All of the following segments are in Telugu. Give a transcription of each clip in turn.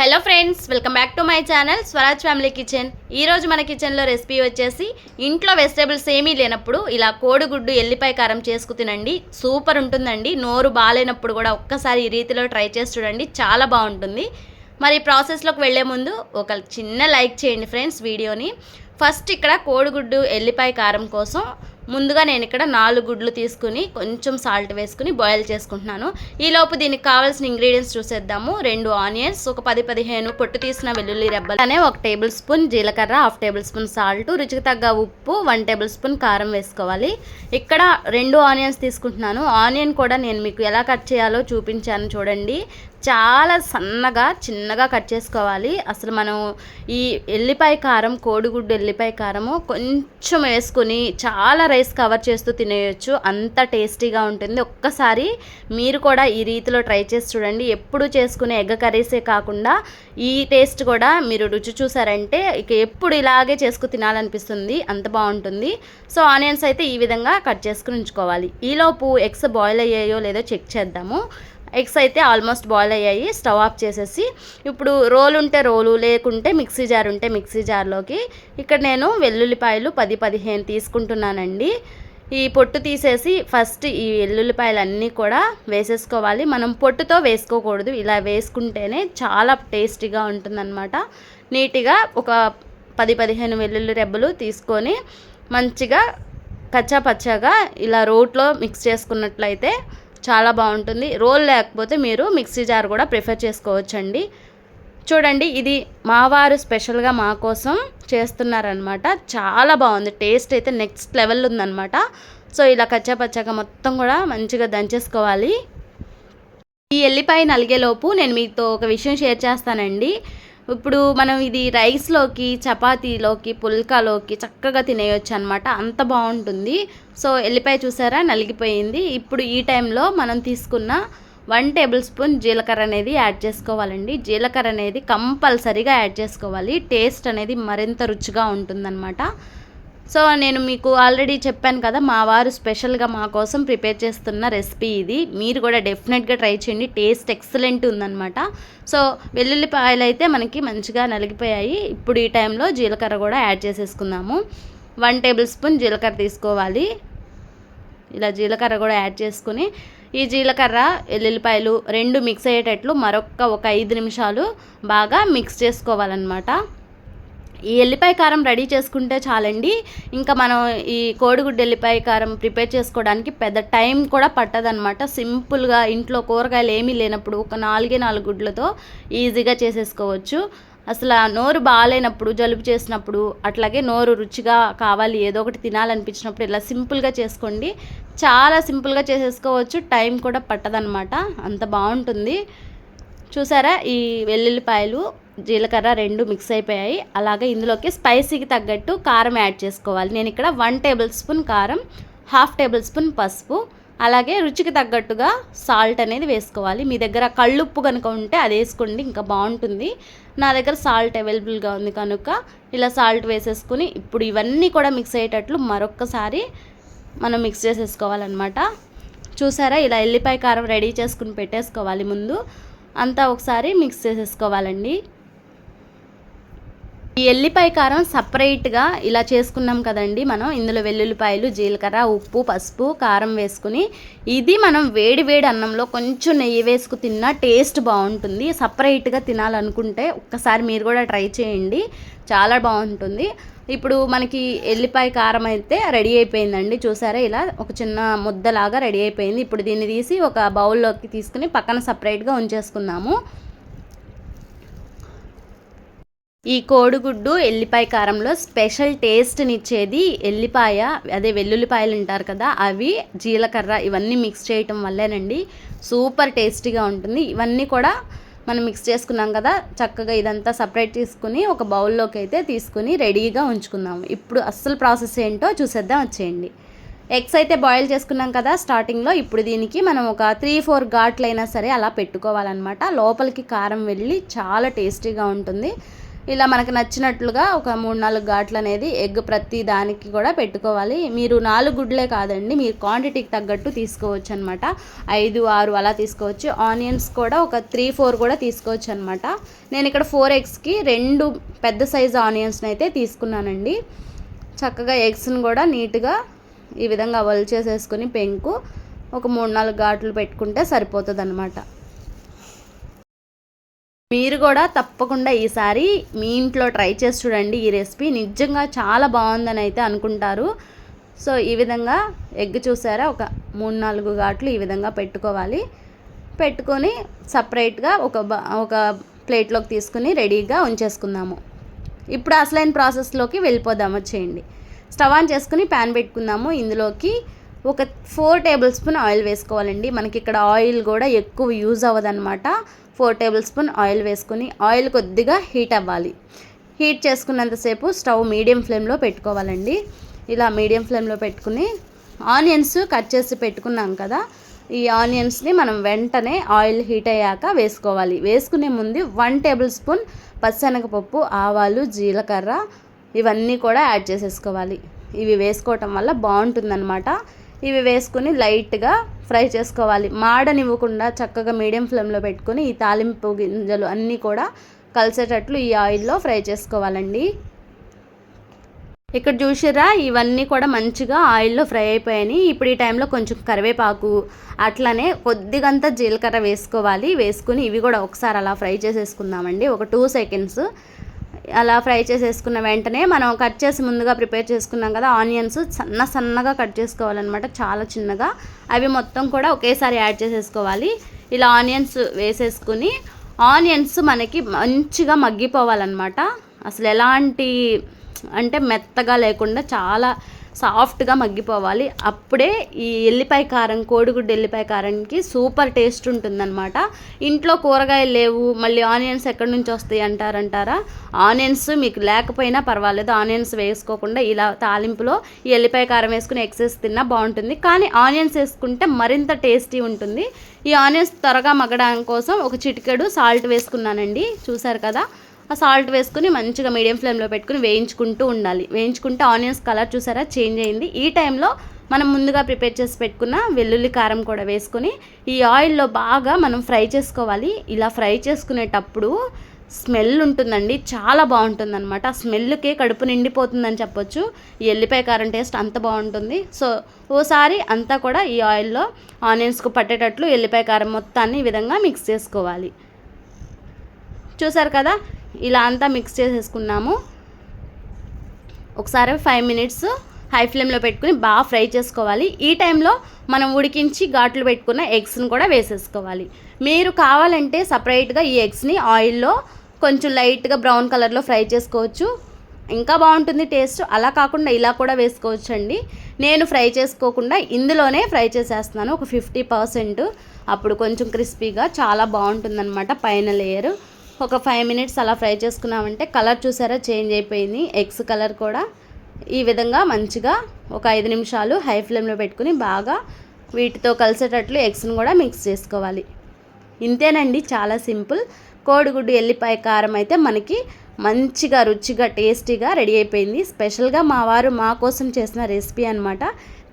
Hello friends welcome back to my channel Swaraj family kitchen. ఈరోజు మన కిచెన్లో రెసిపీ వచ్చేసి ఇంట్లో వెజిటేబుల్స్ ఏమీ లేనప్పుడు ఇలా కోడిగుడ్డు ఎల్లిపాయ కారం చేసుకు తినండి. సూపర్ ఉంటుందండి. నోరు బాగాలేనప్పుడు కూడా ఒక్కసారి ఈ రీతిలో ట్రై చేసి చూడండి. చాలా బాగుంటుంది. మరి ప్రాసెస్లోకి వెళ్ళే ముందు ఒక చిన్న లైక్ చేయండి ఫ్రెండ్స్ వీడియోని. ఫస్ట్ ఇక్కడ కోడిగుడ్డు ఎల్లిపాయ కారం కోసం ముందుగా నేను ఇక్కడ నాలుగు గుడ్లు తీసుకుని కొంచెం సాల్ట్ వేసుకుని బాయిల్ చేసుకుంటున్నాను. ఈలోపు దీనికి కావాల్సిన ఇంగ్రీడియంట్స్ చూసేద్దాము. రెండు ఆనియన్స్ ఒక పది పదిహేను పొట్టు తీసిన వెల్లుల్లి రెబ్బలు అనే ఒక టేబుల్ స్పూన్ జీలకర్ర హాఫ్ టేబుల్ స్పూన్ సాల్ట్ రుచికి తగ్గ ఉప్పు వన్ టేబుల్ స్పూన్ కారం వేసుకోవాలి. ఇక్కడ రెండు ఆనియన్స్ తీసుకుంటున్నాను. ఆనియన్ కూడా నేను మీకు ఎలా కట్ చేయాలో చూపించాను చూడండి. చాలా సన్నగా చిన్నగా కట్ చేసుకోవాలి. అసలు మనం ఈ ఎల్లిపాయ కారం కోడిగుడ్డు ఎల్లిపాయ కారము కొంచెం వేసుకొని చాలా రైస్ కవర్ చేస్తూ తినేయచ్చు. అంత టేస్టీగా ఉంటుంది. ఒక్కసారి మీరు కూడా ఈ రీతిలో ట్రై చేసి చూడండి. ఎప్పుడు చేసుకునే ఎగ్గ కర్రీసే కాకుండా ఈ టేస్ట్ కూడా మీరు రుచి చూసారంటే ఇక ఎప్పుడు ఇలాగే చేసుకు తినాలనిపిస్తుంది. అంత బాగుంటుంది. సో ఆనియన్స్ అయితే ఈ విధంగా కట్ చేసుకుని ఉంచుకోవాలి. ఈలోపు ఎగ్స్ బాయిల్ అయ్యాయో లేదో చెక్ చేద్దాము. ఎగ్స్ అయితే ఆల్మోస్ట్ బాయిల్ అయ్యాయి స్టవ్ ఆఫ్ చేసేసి. ఇప్పుడు రోల్ ఉంటే రోలు లేకుంటే మిక్సీ జార్ ఉంటే మిక్సీ జార్లోకి. ఇక్కడ నేను వెల్లుల్లిపాయలు పది పదిహేను తీసుకుంటున్నానండి. ఈ పొట్టు తీసేసి ఫస్ట్ ఈ వెల్లుల్లిపాయలు అన్నీ కూడా వేసేసుకోవాలి. మనం పొట్టుతో వేసుకోకూడదు. ఇలా వేసుకుంటేనే చాలా టేస్టీగా ఉంటుందన్నమాట. నీట్గా ఒక పది పదిహేను వెల్లుల్లి రెబ్బలు తీసుకొని మంచిగా కచ్చా పచ్చగా ఇలా రోట్లో మిక్స్ చేసుకున్నట్లయితే చాలా బాగుంటుంది. రోల్ లేకపోతే మీరు మిక్సీ జార్ కూడా ప్రిఫర్ చేసుకోవచ్చండి. చూడండి ఇది మా వారు స్పెషల్గా మా కోసం చేస్తున్నారనమాట చాలా బాగుంది. టేస్ట్ అయితే నెక్స్ట్ లెవెల్ ఉందన్నమాట. సో ఇలా కచ్చాపచ్చాక మొత్తం కూడా మంచిగా దంచేసుకోవాలి. ఈ ఎల్లిపాయ నలిగేలోపు నేను మీతో ఒక విషయం షేర్ చేస్తానండి. ఇప్పుడు మనం ఇది రైస్లోకి చపాతీలోకి పుల్కాలోకి చక్కగా తినేయొచ్చు అనమాట అంత బాగుంటుంది సో ఎల్లిపాయ చూసారా? నలిగిపోయింది. ఇప్పుడు ఈ టైంలో మనం తీసుకున్న వన్ టేబుల్ స్పూన్ జీలకర్ర అనేది యాడ్ చేసుకోవాలండి. జీలకర్ర అనేది కంపల్సరీగా యాడ్ చేసుకోవాలి. టేస్ట్ అనేది మరింత రుచిగా ఉంటుందన్నమాట. సో నేను మీకు ఆల్రెడీ చెప్పాను కదా మా వారు స్పెషల్గా మా కోసం ప్రిపేర్ చేస్తున్న రెసిపీ ఇది. మీరు కూడా డెఫినెట్గా ట్రై చేయండి. టేస్ట్ ఎక్సలెంట్ ఉందన్నమాట. సో వెల్లుల్లిపాయలు అయితే మనకి మంచిగా నలిగిపోయాయి. ఇప్పుడు ఈ టైంలో జీలకర్ర కూడా యాడ్ చేసేసుకుందాము. వన్ టేబుల్ స్పూన్ జీలకర్ర తీసుకోవాలి. ఇలా జీలకర్ర కూడా యాడ్ చేసుకుని ఈ జీలకర్ర వెల్లుల్లిపాయలు రెండు మిక్స్ అయ్యేటట్లు మరొక ఒక ఐదు నిమిషాలు బాగా మిక్స్ చేసుకోవాలన్నమాట. ఈ ఎల్లిపాయ కారం రెడీ చేసుకుంటే చాలండి. ఇంకా మనం ఈ కోడిగుడ్డు ఎల్లిపాయ కారం ప్రిపేర్ చేసుకోవడానికి పెద్ద టైం కూడా పట్టదనమాట సింపుల్గా ఇంట్లో కూరగాయలు ఏమీ లేనప్పుడు ఒక నాలుగే నాలుగు గుడ్లతో ఈజీగా చేసేసుకోవచ్చు. అసలు నోరు బాగాలేనప్పుడు జలుబు చేసినప్పుడు అట్లాగే నోరు రుచిగా కావాలి ఏదో ఒకటి తినాలనిపించినప్పుడు ఇలా సింపుల్గా చేసుకోండి. చాలా సింపుల్గా చేసేసుకోవచ్చు. టైం కూడా పట్టదనమాట అంత బాగుంటుంది. చూసారా ఈ వెల్లుల్లిపాయలు? జీలకర్ర రెండు మిక్స్ అయిపోయాయి. అలాగే ఇందులోకి స్పైసీకి తగ్గట్టు కారం యాడ్ చేసుకోవాలి. నేను ఇక్కడ వన్ టేబుల్ స్పూన్ కారం హాఫ్ టేబుల్ స్పూన్ పసుపు అలాగే రుచికి తగ్గట్టుగా సాల్ట్ అనేది వేసుకోవాలి. మీ దగ్గర కళ్ళుప్పు కనుక ఉంటే అది వేసుకోండి ఇంకా బాగుంటుంది. నా దగ్గర సాల్ట్ అవైలబుల్గా ఉంది కనుక ఇలా సాల్ట్ వేసేసుకుని ఇప్పుడు ఇవన్నీ కూడా మిక్స్ అయ్యేటట్లు మరొక్కసారి మనం మిక్స్ చేసేసుకోవాలన్నమాట. చూసారా? ఇలా ఎల్లిపాయ కారం రెడీ చేసుకుని పెట్టేసుకోవాలి ముందు. అంతా ఒకసారి మిక్స్ చేసేసుకోవాలండి. ఈ ఎల్లిపాయ కారం సపరేట్గా ఇలా చేసుకున్నాం కదండి మనం. ఇందులో వెల్లుల్లిపాయలు జీలకర్ర ఉప్పు పసుపు కారం వేసుకుని ఇది మనం వేడి వేడి అన్నంలో కొంచెం నెయ్యి వేసుకు తిన్నా టేస్ట్ బాగుంటుంది. సపరేట్గా తినాలనుకుంటే ఒక్కసారి మీరు కూడా ట్రై చేయండి. చాలా బాగుంటుంది. ఇప్పుడు మనకి ఎల్లిపాయ కారం అయితే రెడీ అయిపోయిందండి. చూసారా ఇలా ఒక చిన్న ముద్దలాగా రెడీ అయిపోయింది. ఇప్పుడు దీన్ని తీసి ఒక బౌల్లోకి తీసుకుని పక్కన సపరేట్గా ఉంచేసుకుందాము. ఈ కోడిగుడ్డు ఎల్లిపాయ కారంలో స్పెషల్ టేస్ట్నిచ్చేది ఎల్లిపాయ అదే వెల్లుల్లిపాయలు ఉంటారు కదా అవి జీలకర్ర ఇవన్నీ మిక్స్ చేయటం వల్లేనండి. సూపర్ టేస్టీగా ఉంటుంది. ఇవన్నీ కూడా మనం మిక్స్ చేసుకున్నాం కదా చక్కగా ఇదంతా సపరేట్ తీసుకుని ఒక బౌల్లోకి అయితే తీసుకుని రెడీగా ఉంచుకుందాము. ఇప్పుడు అస్సలు ప్రాసెస్ ఏంటో చూసేద్దాం వచ్చేయండి. ఎగ్స్ అయితే బాయిల్ చేసుకున్నాం కదా స్టార్టింగ్లో ఇప్పుడు దీనికి మనం ఒక త్రీ ఫోర్ ఘాట్లైనా సరే అలా పెట్టుకోవాలన్నమాట. లోపలికి కారం వెళ్ళి చాలా టేస్టీగా ఉంటుంది. ఇలా మనకు నచ్చినట్లుగా ఒక మూడు నాలుగు ఘాట్లు అనేది ఎగ్ ప్రతి దానికి కూడా పెట్టుకోవాలి. మీరు నాలుగు గుడ్లే కాదండి మీరు క్వాంటిటీకి తగ్గట్టు తీసుకోవచ్చు అనమాట ఐదు ఆరు అలా తీసుకోవచ్చు. ఆనియన్స్ కూడా ఒక త్రీ ఫోర్ కూడా తీసుకోవచ్చు అనమాట నేను ఇక్కడ ఫోర్ ఎగ్స్కి రెండు పెద్ద సైజు ఆనియన్స్ని అయితే తీసుకున్నానండి. చక్కగా ఎగ్స్ని కూడా నీట్గా ఈ విధంగా చేసేసుకొని పెంకు ఒక మూడు నాలుగు ఘాట్లు పెట్టుకుంటే సరిపోతుంది అనమాట మీరు కూడా తప్పకుండా ఈసారి మీ ఇంట్లో ట్రై చేసి చూడండి ఈ రెసిపీ. నిజంగా చాలా బాగుందని అయితే అనుకుంటారు. సో ఈ విధంగా ఎగ్ చూసారా? ఒక మూడు నాలుగు ఘాట్లు ఈ విధంగా పెట్టుకోవాలి. పెట్టుకొని సపరేట్గా ఒక ఒక ప్లేట్లోకి తీసుకుని రెడీగా ఉంచేసుకుందాము. ఇప్పుడు అసలైన ప్రాసెస్లోకి వెళ్ళిపోదాము. వచ్చేయండి. స్టవ్ ఆన్ చేసుకుని ప్యాన్ పెట్టుకుందాము. ఇందులోకి ఒక ఫోర్ టేబుల్ స్పూన్ ఆయిల్ వేసుకోవాలండి. మనకి ఇక్కడ ఆయిల్ కూడా ఎక్కువ యూజ్ అవ్వదన్నమాట. ఫోర్ టేబుల్ స్పూన్ ఆయిల్ వేసుకుని ఆయిల్ కొద్దిగా హీట్ అవ్వాలి. హీట్ చేసుకున్నంతసేపు స్టవ్ మీడియం ఫ్లేమ్లో పెట్టుకోవాలండి. ఇలా మీడియం ఫ్లేమ్లో పెట్టుకుని ఆనియన్స్ కట్ చేసి పెట్టుకున్నాం కదా ఈ ఆనియన్స్ని మనం వెంటనే ఆయిల్ హీట్ అయ్యాక వేసుకోవాలి. వేసుకునే ముందు వన్ టేబుల్ స్పూన్ పచ్చనగపప్పు ఆవాలు జీలకర్ర ఇవన్నీ కూడా యాడ్ చేసేసుకోవాలి. ఇవి వేసుకోవటం వల్ల బాగుంటుందన్నమాట. ఇవి వేసుకుని లైట్గా ఫ్రై చేసుకోవాలి. మాడనివ్వకుండా చక్కగా మీడియం ఫ్లేమ్లో పెట్టుకుని ఈ తాలింపు గింజలు అన్నీ కూడా కలిసేటట్లు ఈ ఆయిల్లో ఫ్రై చేసుకోవాలండి. ఇక్కడ చూసారా ఇవన్నీ కూడా మంచిగా ఆయిల్లో ఫ్రై అయిపోయాయి. ఇప్పుడు ఈ టైంలో కొంచెం కరివేపాకు అట్లనే కొద్దిగంత జీలకర్ర వేసుకోవాలి. వేసుకుని ఇవి కూడా ఒకసారి అలా ఫ్రై చేసేసుకుందామండి. ఒక టూ సెకండ్స్ అలా ఫ్రై చేసేసుకున్న వెంటనే మనం కట్ చేసి ముందుగా ప్రిపేర్ చేసుకున్నాం కదా ఆనియన్స్ సన్న సన్నగా కట్ చేసుకోవాలన్నమాట చాలా చిన్నగా. అవి మొత్తం కూడా ఒకేసారి యాడ్ చేసేసుకోవాలి. ఇలా ఆనియన్స్ వేసేసుకుని ఆనియన్స్ మనకి మంచిగా మగ్గిపోవాలన్నమాట. అసలు ఎలాంటి అంటే మెత్తగా లేకుండా చాలా సాఫ్ట్గా మగ్గిపోవాలి. అప్పుడే ఈ ఎల్లిపాయ కారం కోడిగుడ్డు ఎల్లిపాయ కారంకి సూపర్ టేస్ట్ ఉంటుందన్నమాట. ఇంట్లో కూరగాయలు లేవు మళ్ళీ ఆనియన్స్ ఎక్కడి నుంచి వస్తాయి అంటారంటారా? ఆనియన్స్ మీకు లేకపోయినా పర్వాలేదు ఆనియన్స్ వేసుకోకుండా ఇలా తాలింపులో ఈ ఎల్లిపాయ కారం వేసుకుని ఎక్సెస్ తిన్నా బాగుంటుంది. కానీ ఆనియన్స్ వేసుకుంటే మరింత టేస్టీ ఉంటుంది. ఈ ఆనియన్స్ త్వరగా మగ్గడం కోసం ఒక చిటికెడు సాల్ట్ వేసుకున్నానండి. చూసారు కదా? సాల్ట్ వేసుకుని మంచిగా మీడియం ఫ్లేమ్లో పెట్టుకుని వేయించుకుంటూ ఉండాలి. వేయించుకుంటే ఆనియన్స్ కలర్ చూసారా? చేంజ్ అయింది. ఈ టైంలో మనం ముందుగా ప్రిపేర్ చేసి పెట్టుకున్న వెల్లుల్లి కారం కూడా వేసుకొని ఈ ఆయిల్లో బాగా మనం ఫ్రై చేసుకోవాలి. ఇలా ఫ్రై చేసుకునేటప్పుడు స్మెల్ ఉంటుందండి. చాలా బాగుంటుంది అనమాట ఆ స్మెల్కే కడుపు నిండిపోతుందని చెప్పొచ్చు. ఈ ఎల్లిపాయ కారం టేస్ట్ అంత బాగుంటుంది. సో ఓసారి అంతా కూడా ఈ ఆయిల్లో ఆనియన్స్కు పట్టేటట్లు ఎల్లిపాయ కారం మొత్తాన్ని ఈ విధంగా మిక్స్ చేసుకోవాలి. చూసారు కదా? ఇలా అంతా మిక్స్ చేసేసుకున్నాము. ఒకసారి ఫైవ్ మినిట్స్ హై ఫ్లేమ్లో పెట్టుకుని బాగా ఫ్రై చేసుకోవాలి. ఈ టైంలో మనం ఉడికించి ఘాట్లు పెట్టుకున్న ఎగ్స్ని కూడా వేసేసుకోవాలి. మీరు కావాలంటే సపరేట్గా ఈ ఎగ్స్ని ఆయిల్లో కొంచెం లైట్గా బ్రౌన్ కలర్లో ఫ్రై చేసుకోవచ్చు. ఇంకా బాగుంటుంది టేస్ట్ అలా కాకుండా ఇలా కూడా వేసుకోవచ్చు అండి నేను ఫ్రై చేసుకోకుండా ఇందులోనే ఫ్రై చేసేస్తున్నాను. ఒక ఫిఫ్టీ పర్సెంట్ అప్పుడు కొంచెం క్రిస్పీగా చాలా బాగుంటుందన్నమాట. పైన లేయర్ ఒక ఫైవ్ మినిట్స్ అలా ఫ్రై చేసుకున్నామంటే కలర్ చూసారా? చేంజ్ అయిపోయింది. ఎగ్స్ కలర్ కూడా. ఈ విధంగా మంచిగా ఒక ఐదు నిమిషాలు హై ఫ్లేమ్లో పెట్టుకుని బాగా వీటితో కలిసేటట్లు ఎగ్స్ను కూడా మిక్స్ చేసుకోవాలి. ఇంతేనండి చాలా సింపుల్. కోడిగుడ్డు ఎల్లిపాయ కారం అయితే మనకి మంచిగా రుచిగా టేస్టీగా రెడీ అయిపోయింది. స్పెషల్గా మా వారు మా కోసం చేసిన రెసిపీ అనమాట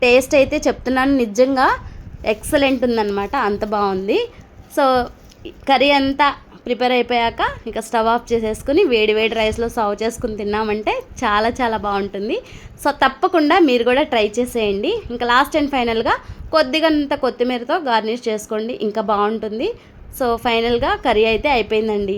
టేస్ట్ అయితే చెప్తున్నాను నిజంగా ఎక్సలెంట్ ఉందన్నమాట. అంత బాగుంది. సో కర్రీ అంతా ప్రిపేర్ అయిపోయాక ఇంకా స్టవ్ ఆఫ్ చేసేసుకుని వేడి వేడి రైస్లో సర్వ్ చేసుకుని తిన్నామంటే చాలా చాలా బాగుంటుంది. సో తప్పకుండా మీరు కూడా ట్రై చేసేయండి. ఇంకా లాస్ట్ అండ్ ఫైనల్గా కొద్దిగంత కొత్తిమీరతో గార్నిష్ చేసుకోండి. ఇంకా బాగుంటుంది. సో ఫైనల్గా కర్రీ అయితే అయిపోయిందండి.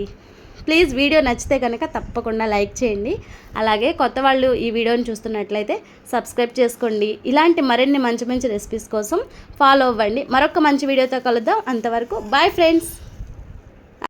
ప్లీజ్ వీడియో నచ్చితే కనుక తప్పకుండా లైక్ చేయండి. అలాగే కొత్త వాళ్ళు ఈ వీడియోని చూస్తున్నట్లయితే సబ్స్క్రైబ్ చేసుకోండి. ఇలాంటి మరిన్ని మంచి మంచి రెసిపీస్ కోసం ఫాలో అవ్వండి. మరొక మంచి వీడియోతో కలుద్దాం. అంతవరకు బాయ్ ఫ్రెండ్స్.